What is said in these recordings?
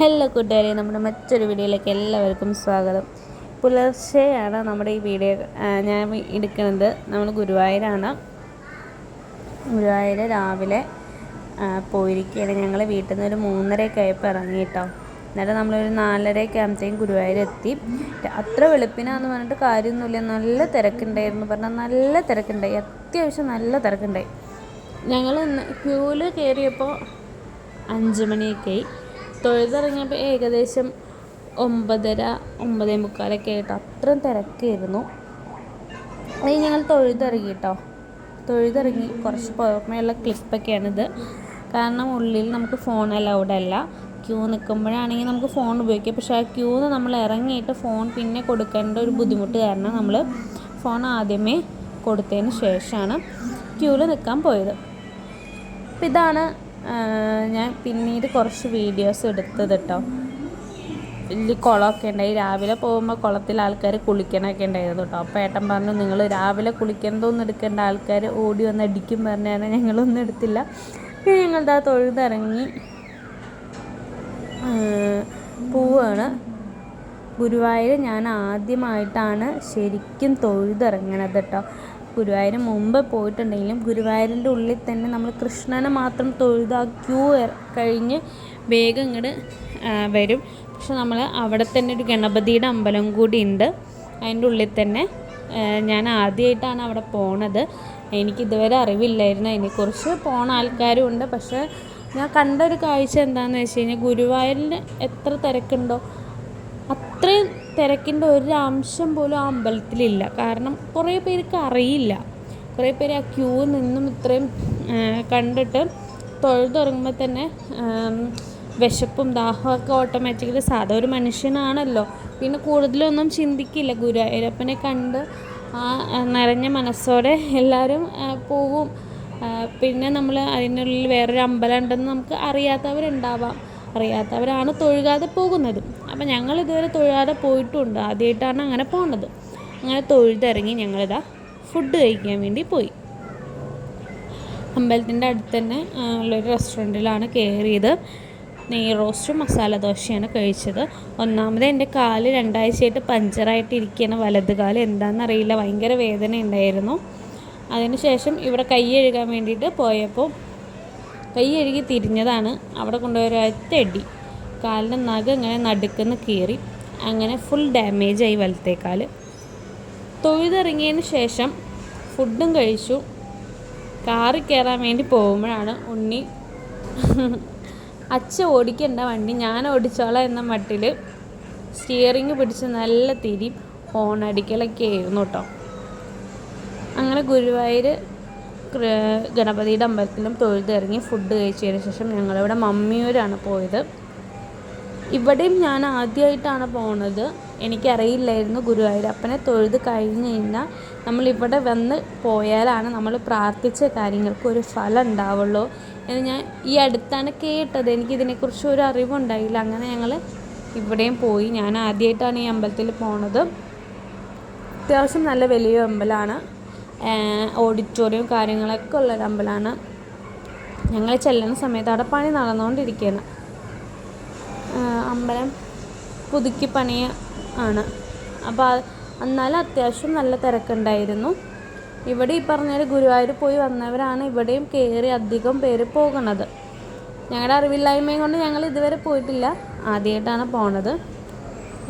Hello കൂട്ടുകാരെ നമ്മുടെ മറ്റൊരു വീഡിയോയിലേക്ക് എല്ലാവർക്കും സ്വാഗതം. പുലർച്ചെയാണ് നമ്മുടെ ഈ വീഡിയോ ഞാൻ എടുക്കുന്നത്. നമ്മൾ ഗുരുവായൂരാണ്. ഗുരുവായൂർ രാവിലെ പോയിരിക്കുകയാണ് ഞങ്ങൾ വീട്ടിൽ നിന്ന് ഒരു മൂന്നരയൊക്കെ ആയപ്പോൾ ഇറങ്ങി കേട്ടോ എന്നിട്ട് നമ്മളൊരു നാലരയൊക്കെ ആകുമ്പോഴത്തേക്കും ഗുരുവായൂർ എത്തി. അത്ര വെളുപ്പിനാന്ന് പറഞ്ഞിട്ട് കാര്യമൊന്നുമില്ല. നല്ല തിരക്കുണ്ടായിരുന്നു. പറഞ്ഞാൽ നല്ല തിരക്കുണ്ടായി. അത്യാവശ്യം നല്ല തിരക്കുണ്ടായി. ഞങ്ങൾ ക്യൂവിൽ കയറിയപ്പോൾ അഞ്ച് മണിയൊക്കെ ആയി. തൊഴുതിറങ്ങിയപ്പോൾ ഏകദേശം ഒമ്പതര ഒമ്പതേ മുക്കാലൊക്കെ ആയിട്ടോ. അത്രയും തിരക്കായിരുന്നു. അത് ഞങ്ങൾ തൊഴുതിറങ്ങി കേട്ടോ തൊഴുതിറങ്ങി കുറച്ച് പുറമേയുള്ള ക്ലിപ്പൊക്കെയാണിത്. കാരണം ഉള്ളിൽ നമുക്ക് ഫോൺ അലൗഡ് അല്ല. ക്യൂ നിൽക്കുമ്പോഴാണെങ്കിൽ നമുക്ക് ഫോൺ ഉപയോഗിക്കാം. പക്ഷേ ആ ക്യൂന്ന് നമ്മൾ ഇറങ്ങിയിട്ട് ഫോൺ പിന്നെ കൊടുക്കേണ്ട ഒരു ബുദ്ധിമുട്ട് കാരണം നമ്മൾ ഫോൺ ആദ്യമേ കൊടുത്തതിന് ശേഷമാണ് ക്യൂവിൽ നിൽക്കാൻ പോയത്. അപ്പം ഇതാണ് ഞാൻ പിന്നീട് കുറച്ച് വീഡിയോസ് എടുത്തത് കേട്ടോ വലിയ കുളമൊക്കെ ഉണ്ടായി. രാവിലെ പോകുമ്പോൾ കുളത്തിൽ ആൾക്കാർ കുളിക്കണമൊക്കെ ഉണ്ടായിരുന്നു കേട്ടോ അപ്പോൾ ഏട്ടൻ പറഞ്ഞു നിങ്ങൾ രാവിലെ കുളിക്കുന്നതൊന്നും എടുക്കേണ്ട. ആൾക്കാർ ഓടി വന്ന് അടിക്കും പറഞ്ഞാണ്. ഞങ്ങളൊന്നും എടുത്തില്ല. പിന്നെ ആ തൊഴുതിറങ്ങി പോവാണ്. ഗുരുവായൂർ ഞാൻ ആദ്യമായിട്ടാണ് ശരിക്കും തൊഴുതിറങ്ങണത് കേട്ടോ ഗുരുവായൂർ മുമ്പ് പോയിട്ടുണ്ടെങ്കിലും ഗുരുവായൂരിന്റെ ഉള്ളിൽ തന്നെ നമ്മൾ കൃഷ്ണനെ മാത്രം തൊഴുതാ ക്യൂ കഴിഞ്ഞ് വേഗം ഇങ്ങോട്ട് വരും. പക്ഷെ നമ്മൾ അവിടെ തന്നെ ഒരു ഗണപതിയുടെ അമ്പലം കൂടി ഉണ്ട്. അതിന്റെ ഉള്ളിൽ തന്നെ ഞാൻ ആദ്യമായിട്ടാണ് അവിടെ പോണത്. എനിക്ക് ഇതുവരെ അറിവില്ലായിരുന്നു. അതിനെക്കുറിച്ച് പോണ ആൾക്കാരും ഉണ്ട്. പക്ഷേ ഞാൻ കണ്ട ഒരു കാഴ്ച എന്താണെന്ന് വെച്ച് കഴിഞ്ഞാൽ ഗുരുവായൂരിൽ എത്ര തിരക്കുണ്ടോ. അത്രയും തിരക്കിന്റെ അംശം പോലും ആ അമ്പലത്തിലില്ല. കാരണം കുറേ പേർക്ക് അറിയില്ല. കുറേ പേര് ആ ക്യൂ നിന്നും ഇത്രയും കണ്ടിട്ട് തൊഴുതുറങ്ങുമ്പോൾ തന്നെ വിശപ്പും ദാഹമൊക്കെ ഓട്ടോമാറ്റിക്കലി സാധാ ഒരു മനുഷ്യനാണല്ലോ. പിന്നെ കൂടുതലൊന്നും ചിന്തിക്കില്ല. ഗുരുവായൂരപ്പനെ കണ്ട് ആ നിറഞ്ഞ മനസ്സോടെ എല്ലാവരും പോവും. പിന്നെ നമ്മൾ അതിനുള്ളിൽ വേറൊരു അമ്പലം ഉണ്ടെന്ന് നമുക്ക് അറിയാത്തവരുണ്ടാവാം. അറിയാത്തവരാണ് തൊഴുകാതെ പോകുന്നത്. അപ്പം ഞങ്ങൾ ഇതുവരെ തൊഴുകാതെ പോയിട്ടുണ്ട്. ആദ്യമായിട്ടാണ് അങ്ങനെ പോകുന്നത് അങ്ങനെ തൊഴുതിറങ്ങി ഞങ്ങളിതാ ഫുഡ് കഴിക്കാൻ വേണ്ടി പോയി. അമ്പലത്തിന്റെ അടുത്ത് തന്നെ ഉള്ളൊരു റെസ്റ്റോറന്റിലാണ് കയറിയത് നെയ് റോസ്റ്റും മസാല ദോശയാണ് കഴിച്ചത്. ഒന്നാമത് എന്റെ കാൽ രണ്ടാഴ്ചയായിട്ട് പഞ്ചറായിട്ട് ഇരിക്കുന്ന വലത് കാൽ എന്താണെന്നറിയില്ല ഭയങ്കര വേദന ഉണ്ടായിരുന്നു അതിനുശേഷം ഇവിടെ കൈ കഴുകാൻ വേണ്ടിയിട്ട് പോയപ്പോൾ കൈ കഴുകി തിരിഞ്ഞതാണ്. അവിടെ കൊണ്ടുപോയ അടി കാലിന്റെ നഖം ഇങ്ങനെ നടുക്കുന്ന് കീറി. അങ്ങനെ ഫുൾ ഡാമേജ് ആയി വലത്തേക്കാൽ തൊഴുതിറങ്ങിയതിന് ശേഷം ഫുഡും കഴിച്ചു. കാറിൽ കയറാൻ വേണ്ടി പോകുമ്പോഴാണ് ഉണ്ണി അച്ഛ ഓടിക്കേണ്ട വണ്ടി ഞാൻ ഓടിച്ചോളാം എന്ന മട്ടിൽ സ്റ്റിയറിങ് പിടിച്ച് നല്ല തിരി ഹോൺ അടിക്കലൊക്കെ ആയിരുന്നു കേട്ടോ അങ്ങനെ ഗുരുവായൂർ ഗണപതിയുടെ അമ്പലത്തിലും തൊഴുതിറങ്ങി ഫുഡ് കഴിച്ചതിന് ശേഷം ഞങ്ങളിവിടെ മമ്മിയൂരാണ് പോയത്. ഇവിടെയും ഞാൻ ആദ്യമായിട്ടാണ് പോണത്. എനിക്കറിയില്ലായിരുന്നു ഗുരുവായൂരപ്പനെ തൊഴുത് കഴിഞ്ഞ് കഴിഞ്ഞാൽ നമ്മളിവിടെ വന്ന് പോയാലാണ് നമ്മൾ പ്രാർത്ഥിച്ച കാര്യങ്ങൾക്ക് ഒരു ഫലം ഉണ്ടാവുള്ളൂ എന്ന് ഞാൻ ഈ അടുത്താണ് കേട്ടത്. എനിക്കിതിനെക്കുറിച്ച് ഒരു അറിവുണ്ടായില്ല. അങ്ങനെ ഞങ്ങൾ ഇവിടെയും പോയി. ഞാൻ ആദ്യമായിട്ടാണ് ഈ അമ്പലത്തിൽ പോണത്. അത്യാവശ്യം നല്ല വലിയ അമ്പലമാണ്. ഓഡിറ്റോറിയം കാര്യങ്ങളൊക്കെ ഉള്ളൊരു അമ്പലമാണ്. ഞങ്ങൾ ചെല്ലുന്ന സമയത്ത് അവിടെ പണി നടന്നുകൊണ്ടിരിക്കുകയാണ്. അമ്പലം പുതുക്കി പണിയ ആണ്. അപ്പോൾ എന്നാലും അത്യാവശ്യം നല്ല തിരക്കുണ്ടായിരുന്നു. ഇവിടെ ഈ പറഞ്ഞൊരു ഗുരുവായൂർ പോയി വന്നവരാണ് ഇവിടെയും കയറി അധികം പേര് പോകുന്നത്. ഞങ്ങളുടെ അറിവില്ലായ്മയും കൊണ്ട് ഞങ്ങൾ ഇതുവരെ പോയിട്ടില്ല. ആദ്യമായിട്ടാണ് പോണത്.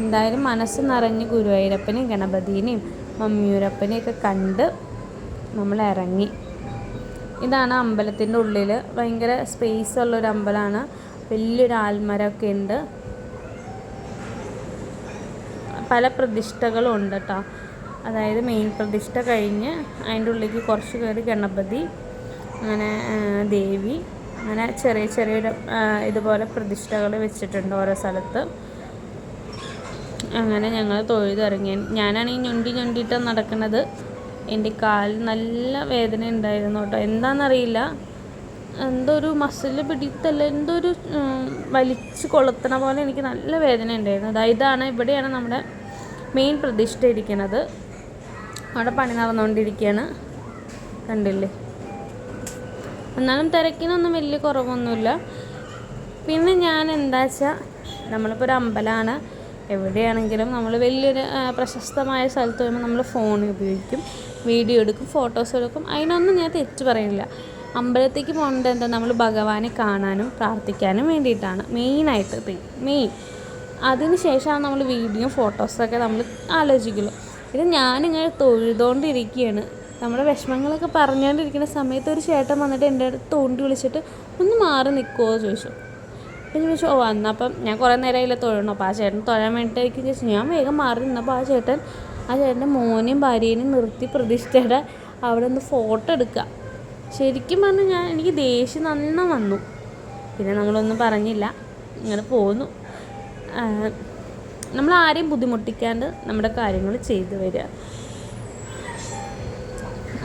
എന്തായാലും മനസ്സ് നിറഞ്ഞ് ഗുരുവായൂരപ്പനെയും ഗണപതിനെയും മമ്മിയൂരപ്പനെയും ഒക്കെ കണ്ട് നമ്മൾ ഇറങ്ങി ഇതാണ് അമ്പലത്തിന്റെ ഉള്ളിൽ ഭയങ്കര സ്പേസ് ഉള്ളൊരു അമ്പലമാണ് വലിയൊരു ആൽമരമൊക്കെ ഉണ്ട്. പല പ്രതിഷ്ഠകളും ഉണ്ട് കേട്ടോ അതായത് മെയിൻ പ്രതിഷ്ഠ കഴിഞ്ഞ് അതിന്റെ ഉള്ളിലേക്ക് കുറച്ച് കയറി ഗണപതി അങ്ങനെ ദേവി അങ്ങനെ ചെറിയ ചെറിയ ഇതുപോലെ പ്രതിഷ്ഠകൾ വെച്ചിട്ടുണ്ട് ഓരോ സ്ഥലത്ത്. അങ്ങനെ ഞങ്ങൾ തൊഴുതിറങ്ങി ഞാനാണെങ്കിൽ ഞൊണ്ടി ഞൊണ്ടിയിട്ടാണ് നടക്കുന്നത്. എന്റെ കാലിൽ നല്ല വേദന ഉണ്ടായിരുന്നു കേട്ടോ. എന്താണെന്നറിയില്ല. എന്തോ ഒരു മസിൽ പിടിത്തല്ല എന്തോ ഒരു വലിച്ചു കൊളുത്തണ പോലെ എനിക്ക് നല്ല വേദന ഉണ്ടായിരുന്നു. അതായത് ഇതാണ് ഇവിടെയാണ് നമ്മുടെ മെയിൻ പ്രതിഷ്ഠ ഇരിക്കുന്നത് അവിടെ പണി നടന്നുകൊണ്ടിരിക്കുകയാണ് കണ്ടില്ലേ? എന്നാലും തിരക്കിനൊന്നും വലിയ കുറവൊന്നുമില്ല. പിന്നെ ഞാൻ എന്താ വെച്ചാൽ നമ്മളിപ്പോൾ ഒരു അമ്പലമാണ്. എവിടെയാണെങ്കിലും നമ്മൾ വലിയൊരു പ്രശസ്തമായ സ്ഥലത്ത് വരുമ്പോൾ നമ്മൾ ഫോൺ ഉപയോഗിക്കും. വീഡിയോ എടുക്കും ഫോട്ടോസ് എടുക്കും. അതിനൊന്നും ഞാൻ തെറ്റ് പറയുന്നില്ല. അമ്പലത്തേക്ക് പോകുന്നത് എന്താ? നമ്മൾ ഭഗവാനെ കാണാനും പ്രാർത്ഥിക്കാനും വേണ്ടിയിട്ടാണ്. മെയിനായിട്ട് മെയിൻ അതിന് ശേഷമാണ് നമ്മൾ വീഡിയോ ഫോട്ടോസൊക്കെ നമ്മൾ ആലോചിക്കുള്ളൂ. ഇത് ഞാനിങ്ങനെ തൊഴുതുകൊണ്ടിരിക്കുകയാണ് നമ്മുടെ വിഷമങ്ങളൊക്കെ പറഞ്ഞുകൊണ്ടിരിക്കുന്ന സമയത്ത് ഒരു ചേട്ടൻ വന്നിട്ട് എന്റെ അടുത്ത് തോണ്ടി വിളിച്ചിട്ട് ഒന്ന് മാറി നിൽക്കുമോ ചോദിച്ചു. അപ്പം ചോദിച്ചു ഓ അന്നപ്പം ഞാൻ കുറേ നേരമായില്ല തൊഴണം. അപ്പോൾ ആ ചേട്ടൻ തൊഴാൻ വേണ്ടിയിട്ടായിരിക്കും. ചോദിച്ചു ഞാൻ വേഗം മാറി നിന്നപ്പോൾ ആ ചേട്ടൻ ആ ചേട്ടന്റെ മോനെയും ഭാര്യേനെയും നിർത്തി പ്രതിഷ്ഠയുടെ അവിടെ നിന്ന് ഫോട്ടോ എടുക്കുക. ശരിക്കും പറഞ്ഞാൽ ഞാൻ എനിക്ക് ദേഷ്യം നന്ന വന്നു. പിന്നെ നമ്മളൊന്നും പറഞ്ഞില്ല. ഇങ്ങനെ പോന്നു. നമ്മൾ ആരെയും ബുദ്ധിമുട്ടിക്കാണ്ട് നമ്മുടെ കാര്യങ്ങൾ ചെയ്തു വരിക.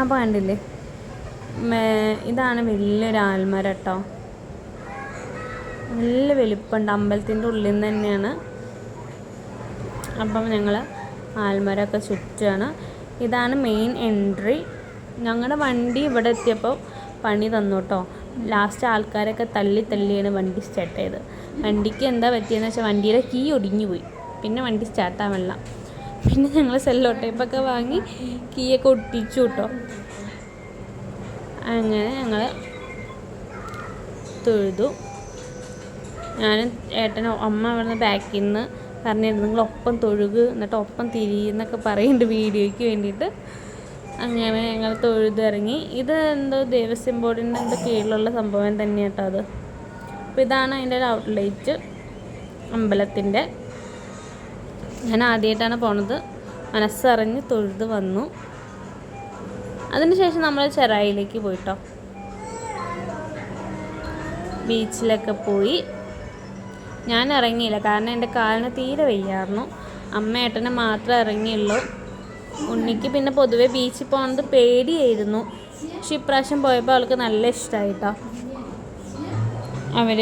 അപ്പോൾ കണ്ടില്ലേ? ഇതാണ് വലിയൊരു ആൽമര കേട്ടോ. നല്ല വലിപ്പമുണ്ട്. അമ്പലത്തിന്റെ ഉള്ളിൽ നിന്ന് തന്നെയാണ്. അപ്പം ഞങ്ങൾ ആൽമരമൊക്കെ ചുറ്റുകയാണ് ഇതാണ് മെയിൻ എൻട്രി ഞങ്ങളുടെ വണ്ടി ഇവിടെ എത്തിയപ്പോൾ പണി തന്നു കേട്ടോ ലാസ്റ്റ് ആൾക്കാരൊക്കെ തള്ളി തള്ളിയാണ് വണ്ടി സ്റ്റാർട്ട് ചെയ്തത്. വണ്ടിക്ക് എന്താ പറ്റിയെന്ന് വെച്ചാൽ വണ്ടിയുടെ കീ ഒടിഞ്ഞു പോയി. പിന്നെ വണ്ടി സ്റ്റാർട്ടാവില്ല പിന്നെ ഞങ്ങൾ സെല്ലോ ടൈപ്പൊക്കെ വാങ്ങി കീയൊക്കെ ഒട്ടിച്ചു കേട്ടോ അങ്ങനെ ഞങ്ങൾ തൊഴുതു. ഞാനും ഏട്ടനും അമ്മ അവിടുന്ന് ബാക്കിൽ നിന്ന് പറഞ്ഞിരുന്നു. നിങ്ങൾ ഒപ്പം തൊഴുക് എന്നിട്ട് ഒപ്പം തിരിയെന്നൊക്കെ പറയുന്നുണ്ട് വീഡിയോയ്ക്ക് വേണ്ടിയിട്ട് അങ്ങനെ ഞങ്ങൾ തൊഴുതിറങ്ങി ഇത് എന്തോ ദേവസ്വം ബോർഡിന്റെ എന്തോ കീഴിലുള്ള സംഭവം തന്നെയാണ് കേട്ടോ അത്. അപ്പോൾ ഇതാണ് അതിന്റെ ഒരു ഔട്ട്ലെറ്റ് അമ്പലത്തിന്റെ. ഞാൻ ആദ്യമായിട്ടാണ് പോണത്. മനസ്സറിഞ്ഞ് തൊഴുത് വന്നു. അതിനുശേഷം നമ്മൾ ചെറായിലേക്ക് പോയിട്ടോ. ബീച്ചിലൊക്കെ പോയി. ഞാൻ ഇറങ്ങിയില്ല. കാരണം എന്റെ കാലിന് തീരെ വയ്യായിരുന്നു. അമ്മ ഏട്ടനെ മാത്രമേ ഇറങ്ങിയുള്ളൂ. ഉണ്ണിക്ക് പിന്നെ പൊതുവേ ബീച്ചിൽ പോകുന്നത് പേടിയായിരുന്നു. പക്ഷെ ഇപ്രാവശ്യം പോയപ്പോൾ അവൾക്ക് നല്ല ഇഷ്ടമായിട്ടോ അവർ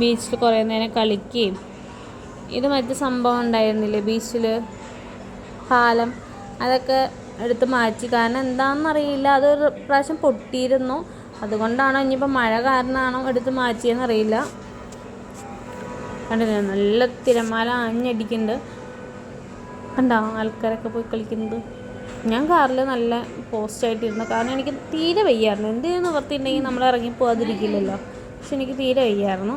ബീച്ചിൽ കുറേ നേരം കളിക്കുകയും ഇത് മറ്റു സംഭവം ഉണ്ടായിരുന്നില്ലേ? ബീച്ചിൽ പാലം അതൊക്കെ എടുത്ത് മാറ്റി. കാരണം എന്താണെന്നറിയില്ല. അതൊരു പ്രാവശ്യം പൊട്ടിയിരുന്നു. അതുകൊണ്ടാണോ ഇനിയിപ്പോൾ മഴ കാരണമാണോ എടുത്ത് മാറ്റിയെന്ന് അറിയില്ല. കണ്ടില്ലേ? നല്ല തിരമാല ആഞ്ഞടിക്കുന്നുണ്ട് കണ്ടോ? ആൾക്കാരൊക്കെ പോയി കളിക്കുന്നത്. ഞാൻ കാറിൽ നല്ല പോസ്റ്റായിട്ടിരുന്നു കാരണം എനിക്ക് തീരെ വയ്യായിരുന്നു. എന്തെങ്കിലും നിവർത്തിയിട്ടുണ്ടെങ്കിൽ നമ്മൾ ഇറങ്ങി പോകാതിരിക്കില്ലല്ലോ പക്ഷെ എനിക്ക് തീരെ വയ്യായിരുന്നു.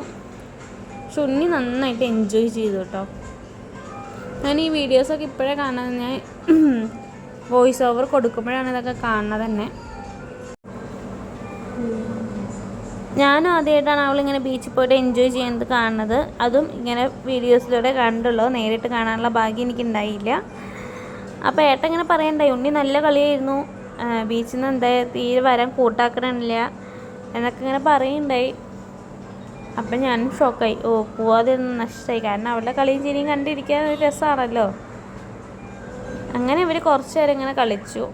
പക്ഷെ ഉണ്ണി നന്നായിട്ട് എൻജോയ് ചെയ്തു കേട്ടോ. ഞാൻ ഈ വീഡിയോസൊക്കെ ഇപ്പോഴേ കാണാൻ ഞാൻ വോയിസ് ഓവർ കൊടുക്കുമ്പോഴാണ് ഇതൊക്കെ കാണുന്നത് തന്നെ. ഞാനും ആദ്യമായിട്ടാണ് അവളിങ്ങനെ ബീച്ചിൽ പോയിട്ട് എൻജോയ് ചെയ്യുന്നത് കാണുന്നത്. അതും ഇങ്ങനെ വീഡിയോസിലൂടെ കണ്ടുള്ളൂ. നേരിട്ട് കാണാനുള്ള ഭാഗ്യം എനിക്കുണ്ടായില്ല. അപ്പോൾ ഏട്ട ഇങ്ങനെ പറയണ്ടായി ഉണ്ണി നല്ല കളിയായിരുന്നു. ബീച്ചിൽ നിന്ന് എന്താ തീരെ വരാൻ കൂട്ടാക്കണില്ല. എന്നൊക്കെ ഇങ്ങനെ പറയുണ്ടായി. അപ്പം ഞാനും ഷോക്കായി ഓ പോവാതെ നഷ്ടമായി കാരണം അവളുടെ കളിയും ചിരിയും കണ്ടിരിക്കാൻ ഒരു രസമാണല്ലോ അങ്ങനെ ഇവർ കുറച്ച് നേരം ഇങ്ങനെ കളിച്ചു.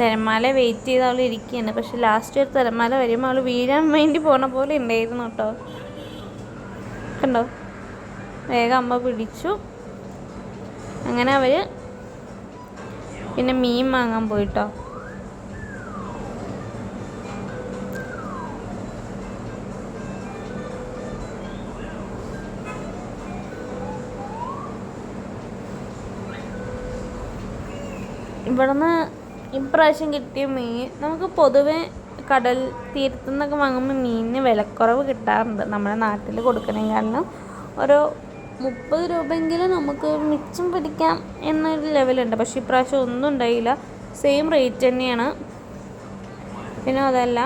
തിരമാല വെയിറ്റ് ചെയ്ത് അവൾ ഇരിക്കുകയാണ്. പക്ഷെ ലാസ്റ്റ് ഒരു തിരമാല വരുമ്പോൾ അവൾ വീഴാൻ വേണ്ടി പോണ പോലെ ഉണ്ടായിരുന്നു കേട്ടോ. കണ്ടോ? വേഗം അമ്മ പിടിച്ചു. അങ്ങനെ അവർ പിന്നെ മീൻ വാങ്ങാൻ പോയിട്ടോ. ഇവിടുന്ന് ഇപ്രാവശ്യം കിട്ടിയ മീൻ നമുക്ക് പൊതുവെ കടൽ തീരത്തു നിന്നൊക്കെ വാങ്ങുമ്പോൾ മീനിന് വിലക്കുറവ് കിട്ടാറുണ്ട്. നമ്മുടെ നാട്ടിൽ കൊടുക്കണേക്കാളും ഒരു മുപ്പത് രൂപയെങ്കിലും നമുക്ക് മിച്ചം പിടിക്കാം എന്നൊരു ലെവലുണ്ട്. പക്ഷേ ഇപ്രാവശ്യം ഒന്നും ഉണ്ടായില്ല. സെയിം റേറ്റ് തന്നെയാണ്. പിന്നെ അതല്ല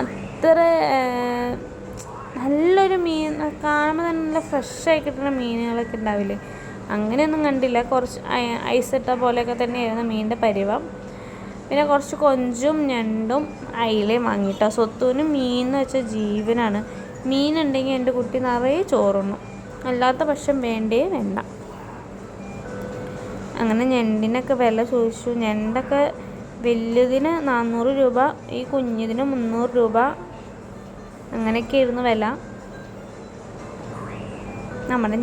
അത്ര നല്ലൊരു മീൻ കാണുമ്പോൾ തന്നെ നല്ല ഫ്രഷായി കിട്ടുന്ന മീനുകളൊക്കെ ഉണ്ടാവില്ലേ? അങ്ങനെയൊന്നും കണ്ടില്ല. കുറച്ച് ഐസിട്ട പോലെയൊക്കെ തന്നെയായിരുന്നു മീനിന്റെ പരിവം. പിന്നെ കുറച്ച് കൊഞ്ചും ഞണ്ടും അയിലയും വാങ്ങിയിട്ടോ. സ്വത്തുവിന് മീൻ എന്ന് വെച്ചാൽ ജീവനാണ്. മീനുണ്ടെങ്കിൽ എന്റെ കുട്ടി നിറയെ ചോറുണ്ണു. അല്ലാത്ത പക്ഷം വേണ്ടേ വേണ്ട. അങ്ങനെ ഞണ്ടിനൊക്കെ വില ചോദിച്ചു. ഞണ്ടൊക്കെ വലുതിന് നാനൂറ് രൂപ ഈ കുഞ്ഞിതിന് മുന്നൂറ് രൂപ. അങ്ങനെയൊക്കെയായിരുന്നു വില. നമ്മുടെ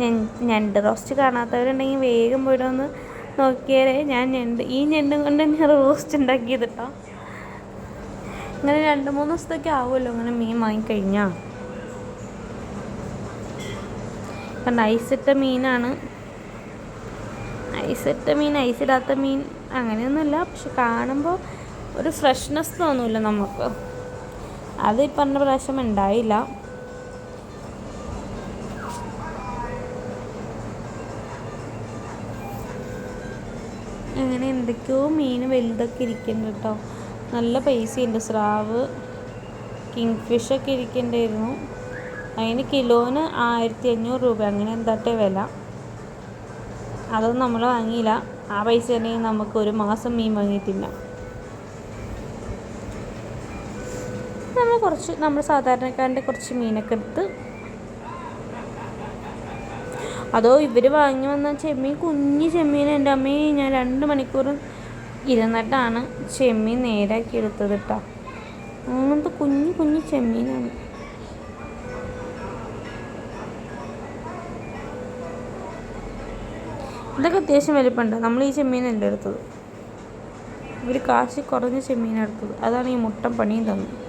ഞണ്ട് റോസ്റ്റ് കാണാത്തവരുണ്ടെങ്കിൽ വേഗം പോയിട്ട് ഒന്ന് നോക്കിയാലേ ഞാൻ ഞണ്ട് ഈ ഞണ്ടും കൊണ്ട് തന്നെ റോസ്റ്റ് ഉണ്ടാക്കിയത് കേട്ടോ ഇങ്ങനെ രണ്ട് മൂന്ന് ദിവസത്തേക്ക് ആവുമല്ലോ ഇങ്ങനെ മീൻ വാങ്ങിക്കഴിഞ്ഞാൽ കണ്ട ഐസിട്ട മീനാണ്. ഐസിട്ട മീൻ ഐസിടാത്ത മീൻ അങ്ങനെയൊന്നുമില്ല. പക്ഷെ കാണുമ്പോൾ ഒരു ഫ്രഷ്നെസ് തോന്നില്ല നമുക്ക്. അത് ഈ പറഞ്ഞ പ്രാവശ്യം ഉണ്ടായില്ല. എന്തൊക്കെയോ മീൻ വലുതൊക്കെ ഇരിക്കുന്നുണ്ട് കേട്ടോ. നല്ല ഉണ്ട് സ്രാവ് കിങ് ഫിഷൊക്കെ ഇരിക്കണ്ടായിരുന്നു. അതിന് കിലോന് ആയിരത്തി അഞ്ഞൂറ് രൂപ. അങ്ങനെ എന്താട്ടെ വില. അതൊന്നും നമ്മൾ വാങ്ങിയില്ല. ആ പൈസ ഉണ്ടെങ്കിൽ നമുക്ക് ഒരു മാസം മീൻ വാങ്ങിയിട്ടില്ല. നമ്മൾ കുറച്ച് നമ്മൾ സാധാരണക്കാരന്റെ കുറച്ച് മീനൊക്കെ എടുത്ത് അതോ ഇവർ വാങ്ങി വന്ന ചെമ്മീൻ കുഞ്ഞു ചെമ്മീൻ എന്റെ അമ്മയെ ഞാൻ രണ്ട് മണിക്കൂർ ഇരുന്നിട്ടാണ് ചെമ്മീൻ നേരാക്കി എടുത്തത് കേട്ടോ അങ്ങനത്തെ കുഞ്ഞു കുഞ്ഞു ചെമ്മീനാണ്. ഇതൊക്കെ അത്യാവശ്യം വലിപ്പമുണ്ട്. നമ്മൾ ഈ ചെമ്മീനല്ല എടുത്തത്. ഇവർ കാശ് കുറഞ്ഞ ചെമ്മീനാണ് എടുത്തത്. അതാണ് ഈ മുട്ടൻ പണിയും തന്നത്.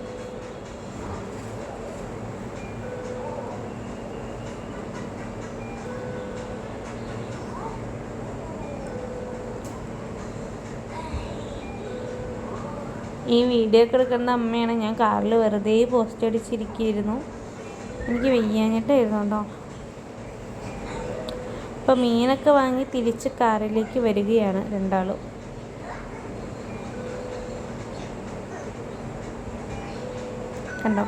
ഈ വീഡിയോ ഒക്കെ എടുക്കുന്ന അമ്മയാണ്. ഞാൻ കാറിൽ വെറുതെ പോസ്റ്റ് അടിച്ചിരിക്കുന്നു എനിക്ക് വെയ്യാഞ്ഞിട്ടായിരുന്നു കേട്ടോ. ഇപ്പം മീനൊക്കെ വാങ്ങി തിരിച്ച് കാറിലേക്ക് വരികയാണ് രണ്ടാളും. കണ്ടോ?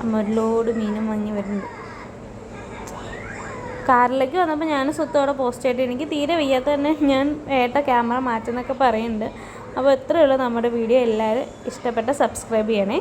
അമ്മ ഒരു ലോഡ് മീനും വാങ്ങി വരുന്നുണ്ട്. കാറിലേക്ക് വന്നപ്പോൾ ഞാൻ സ്വത്തോടെ പോസ്റ്റ് ആയിട്ട് എനിക്ക് തീരെ വയ്യാത്ത തന്നെ ഞാൻ ഏട്ട ക്യാമറ മാറ്റുന്നൊക്കെ പറയുന്നുണ്ട്. അപ്പോൾ ഇത്രയേ ഉള്ളൂ നമ്മുടെ വീഡിയോ. എല്ലാവരും ഇഷ്ടപ്പെട്ട സബ്സ്ക്രൈബ് ചെയ്യണേ.